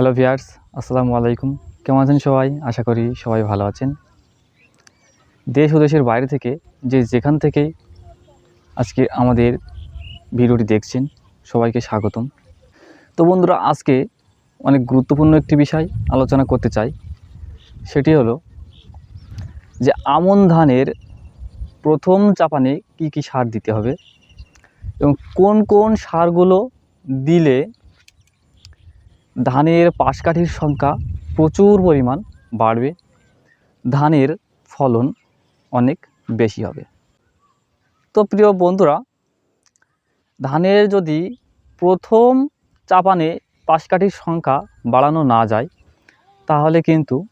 Hello viewers, আসসালামু আলাইকুম। কেমন আছেন সবাই? আশা করি সবাই ভালো আছেন। দেশ ও দেশের বাইরে থেকে যে যেখান থেকেই আজকে আমাদের ভিডিওটি দেখছেন, সবাইকে স্বাগতম। তো বন্ধুরা, আজকে অনেক গুরুত্বপূর্ণ একটি বিষয় আলোচনা করতে চাই। সেটি হলো যে আমন ধানের প্রথম চাপানে কি কি সার দিতে হবে এবং কোন কোন সারগুলো দিলে ধানের পাশকাঠির সংখ্যা প্রচুর পরিমাণ বাড়বে। ধানের ফলন অনেক বেশি হবে। তো প্রিয় বন্ধুরা, ধানের যদি প্রথম চাপানে পাশকাঠির সংখ্যা বাড়ানো না যায়, তাহলে কিন্তু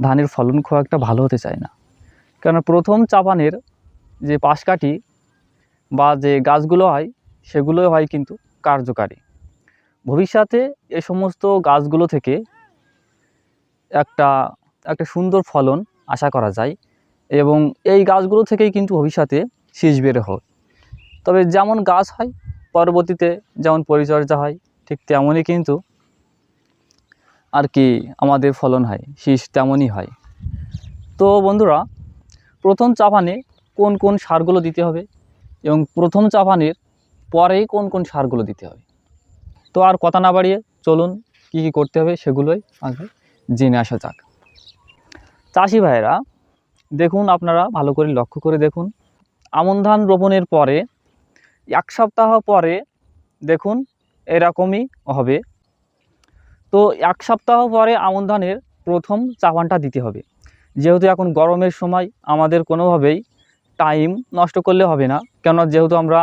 ধানের ফলন খুব একটা ভালো হতে চায় না। কেন প্রথম চাপানের যে পাশকাঠি বা যে গাছগুলো হয় সেগুলো হয় কিন্তু কার্যকারী। ভবিষ্যতে এ সমস্ত গাছগুলো থেকে একটা একটা সুন্দর ফলন আশা করা যায় এবং এই গাছগুলো থেকেই কিন্তু ভবিষ্যতে শীষ বের হয়। তবে যেমন গাছ হয়, পরবর্তীতে যেমন পরিচর্যা হয়, ঠিক তেমনই কিন্তু আর কি আমাদের ফলন হয়, শীষ তেমনই হয়। তো বন্ধুরা, প্রথম চাপানে কোন কোন সারগুলো দিতে হবে এবং প্রথম চাপানের পরেই কোন কোন সারগুলো দিতে হবে? তো আর কথা না বাড়িয়ে চলুন কী কী করতে হবে সেগুলোই আগে জেনে আসা যাক। চাষি ভাইয়েরা, দেখুন আপনারা ভালো করে লক্ষ্য করে দেখুন। আমন ধান রোপণের পরে, এক সপ্তাহ পরে দেখুন এরকমই হবে। তো এক সপ্তাহ পরে আমন ধানের প্রথম চাপানটা দিতে হবে। যেহেতু এখন গরমের সময়, আমাদের কোনোভাবেই টাইম নষ্ট করলে হবে না। কেন যেহেতু আমরা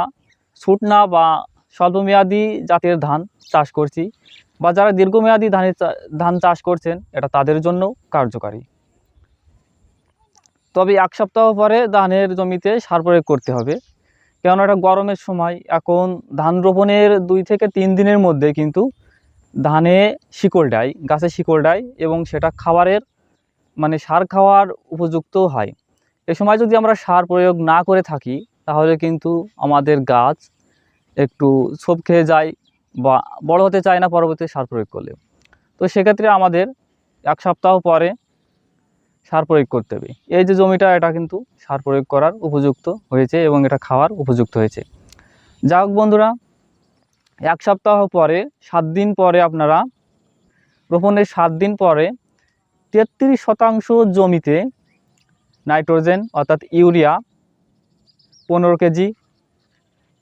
শুটনা বা স্বল্পমেয়াদী জাতের ধান চাষ করছি বা যারা দীর্ঘমেয়াদী ধানের ধান চাষ করছেন, এটা তাদের জন্য কার্যকারী। তবে এক সপ্তাহ পরে ধানের জমিতে সার প্রয়োগ করতে হবে, কেননা এটা গরমের সময়। এখন ধান রোপণের দুই থেকে তিন দিনের মধ্যে কিন্তু ধানে শিকড় দেয়, গাছে শিকড় দেয় এবং সেটা খাবারের মানে সার খাওয়ার উপযুক্ত হয়। এ সময় যদি আমরা সার প্রয়োগ না করে থাকি, তাহলে কিন্তু আমাদের গাছ একটু ছোপ খেয়ে যায় বা বড় হতে চায় না পরবর্তী সার প্রয়োগ করলে। তো সেক্ষেত্রে আমাদের এক সপ্তাহ পরে সার প্রয়োগ করতে হবে। এই যে জমিটা, এটা কিন্তু সার প্রয়োগ করার উপযুক্ত হয়েছে এবং এটা খাওয়ার উপযুক্ত হয়েছে। যা হোক বন্ধুরা, এক সপ্তাহ পরে, সাত দিন পরে আপনারা রোপণের সাত দিন পরে তেত্রিশ শতাংশ জমিতে নাইট্রোজেন অর্থাৎ ইউরিয়া পনেরো কেজি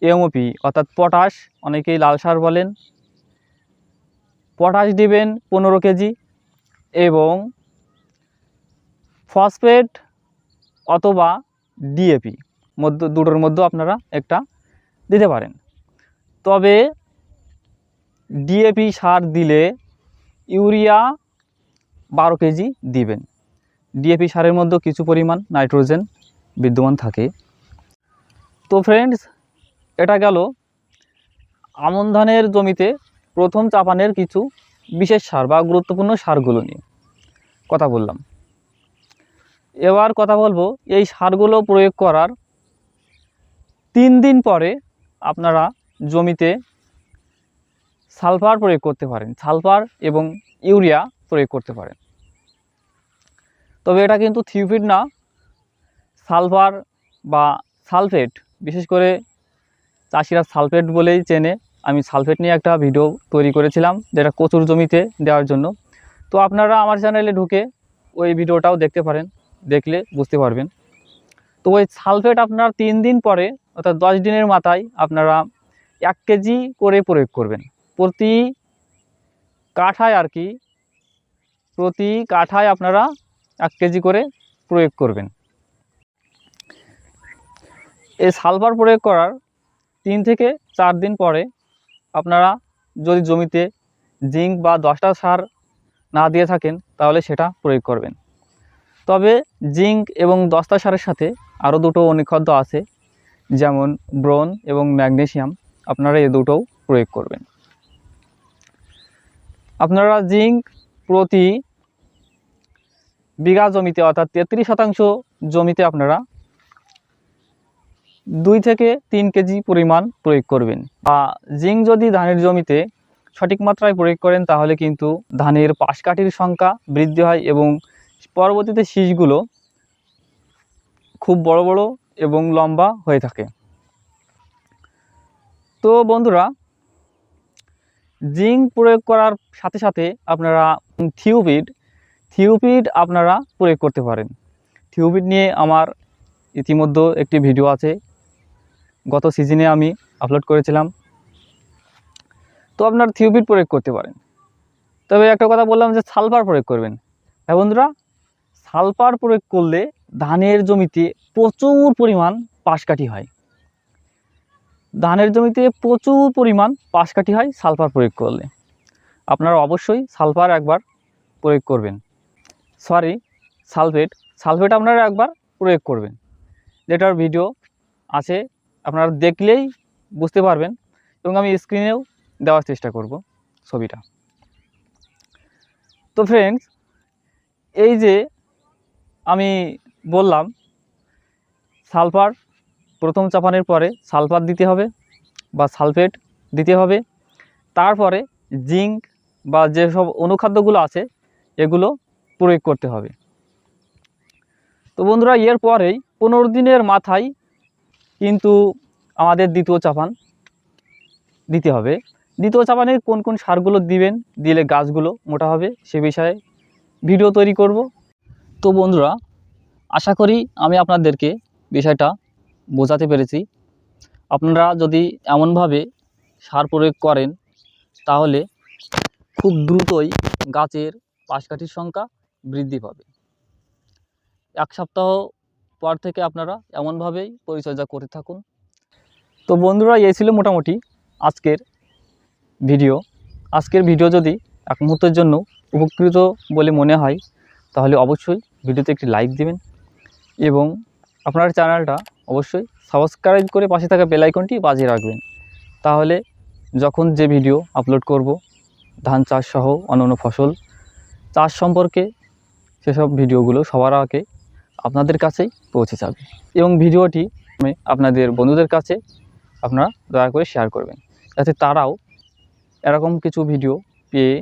এমওপি অর্থাৎ পটাশ, অনেকেই লাল সার বলেন। পটাশ দিবেন পনেরো কেজি এবং ফসফেট অথবা ডিএপি মধ্য, দুটোর মধ্যে আপনারা একটা দিতে পারেন। তবে ডিএপি সার দিলে ইউরিয়া বারো কেজি দিবেন। ডিএপি সারের মধ্যে কিছু পরিমাণ নাইট্রোজেন বিদ্যমান থাকে। তো ফ্রেন্ডস এটা গেল আমন ধানের জমিতে প্রথম চাপানের কিছু বিশেষ সার বা গুরুত্বপূর্ণ সারগুলো নিয়ে কথা বললাম। এবার কথা বলব এই সারগুলো প্রয়োগ করার তিন দিন পরে আপনারা জমিতে সালফার প্রয়োগ করতে পারেন, সালফার এবং ইউরিয়া প্রয়োগ করতে পারেন। তবে এটা কিন্তু থিওফিড না, সালফার বা সালফেট, বিশেষ করে চাষিরা সালফেট বলেই চেনে। আমি সালফেট নিয়ে একটা ভিডিও তৈরি করেছিলাম, যেটা কচুর জমিতে দেওয়ার জন্য। তো আপনারা আমার চ্যানেলে ঢুকে ওই ভিডিওটাও দেখতে পারেন, দেখলে বুঝতে পারবেন। তো ওই সালফেট আপনার তিন দিন পরে, অর্থাৎ দশ দিনের মাথায় আপনারা এক কেজি করে প্রয়োগ করবেন। প্রতি কাঠায় আর কি, প্রতি কাঠায় আপনারা এক কেজি করে প্রয়োগ করবেন। এই সালফার প্রয়োগ করার তিন থেকে চার দিন পরে আপনারা যদি জমিতে জিঙ্ক বা দশটা সার না দিয়ে থাকেন, তাহলে সেটা প্রয়োগ করবেন। তবে জিঙ্ক এবং দস্তা সারের সাথে আরও দুটো অনুখাদ্য আছে, যেমন ব্রোন এবং ম্যাগনেশিয়াম আপনারা এ দুটোও প্রয়োগ করবেন। আপনারা জিঙ্ক প্রতি বিঘা জমিতে, অর্থাৎ তেত্রিশ শতাংশ জমিতে আপনারা দুই থেকে তিন কেজি পরিমাণ প্রয়োগ করবেন। বা জিঙ্ক যদি ধানের জমিতে সঠিক মাত্রায় প্রয়োগ করেন, তাহলে কিন্তু ধানের পাশকাঠির সংখ্যা বৃদ্ধি হয় এবং পরবর্তীতে শীষগুলো খুব বড় বড় এবং লম্বা হয়ে থাকে। তো বন্ধুরা, জিঙ্ক প্রয়োগ করার সাথে সাথে আপনারা থিওপিড থিওপিড আপনারা প্রয়োগ করতে পারেন। থিওপিড নিয়ে আমার ইতিমধ্যে একটি ভিডিও আছে গত সিজনে আমি আপলোড করেছিলাম। তো আপনার থিওপিট প্রয়োগ করতে পারেন। তবে একটা কথা বললাম যে সালফার প্রয়োগ করবেন। হ্যাঁ বন্ধুরা সালফার প্রয়োগ করলে ধানের জমিতে প্রচুর পরিমাণ পাশকাঠি হয়। ধানের জমিতে প্রচুর পরিমাণ পাশকাঠি হয় সালফার প্রয়োগ করলে। আপনারা অবশ্যই সালফার একবার প্রয়োগ করবেন। সরি সালফেট সালফেট আপনারা একবার প্রয়োগ করবেন। যেটার ভিডিও আছে আপনারা দেখলেই বুঝতে পারবেন এবং আমি স্ক্রিনেও দেওয়ার চেষ্টা করব ছবিটা। তো ফ্রেন্ডস এই যে আমি বললাম, সালফার প্রথম চাপানের পরে সালফার দিতে হবে বা সালফেট দিতে হবে। তারপরে জিঙ্ক বা যেসব অনুখাদ্যগুলো আছে, এগুলো প্রয়োগ করতে হবে। তো বন্ধুরা এর পরেই পনেরো দিনের মাথায় কিন্তু আমাদের দ্বিতীয় চাপান দিতে হবে। দ্বিতীয় চাপানে কোন কোন সারগুলো দিবেন, দিলে গাছগুলো মোটা হবে সে বিষয়ে ভিডিও তৈরি করব। তো বন্ধুরা, আশা করি আমি আপনাদেরকে বিষয়টা বোঝাতে পেরেছি। আপনারা যদি এমনভাবে সার প্রয়োগ করেন, তাহলে খুব দ্রুতই গাছের পাশকাঠির সংখ্যা বৃদ্ধি পাবে। এক সপ্তাহ পর থেকে আপনারা এমনভাবেই পরিচর্যা করে থাকুন। তো বন্ধুরা, এই ছিল মোটামুটি আজকের ভিডিও। আজকের ভিডিও যদি এক মুহূর্তের জন্য উপকৃত বলে মনে হয়, তাহলে অবশ্যই ভিডিওতে একটি লাইক দেবেন এবং আপনার চ্যানেলটা অবশ্যই সাবস্ক্রাইব করে পাশে থাকা বেল আইকনটি বাজিয়ে রাখবেন। তাহলে যখন যে ভিডিও আপলোড করব, ধান চাষ সহ অন্যান্য ফসল, চাষ সম্পর্কে সেসব ভিডিওগুলো সবার আগে আপনাদের কাছেই পৌঁছে যাবে। এবং ভিডিওটি আপনাদের বন্ধুদের কাছে আপনারা দয়া করে শেয়ার করবেন। যাতে তারাও এরকম কিছু ভিডিও পেয়ে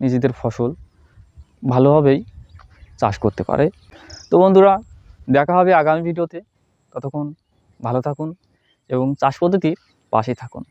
নিজেদের ফসল ভালোভাবেই চাষ করতে পারে। তো বন্ধুরা, দেখা হবে আগামী ভিডিওতে ততক্ষণ ভালো থাকুন এবং চাষ পদ্ধতির পাশে থাকুন।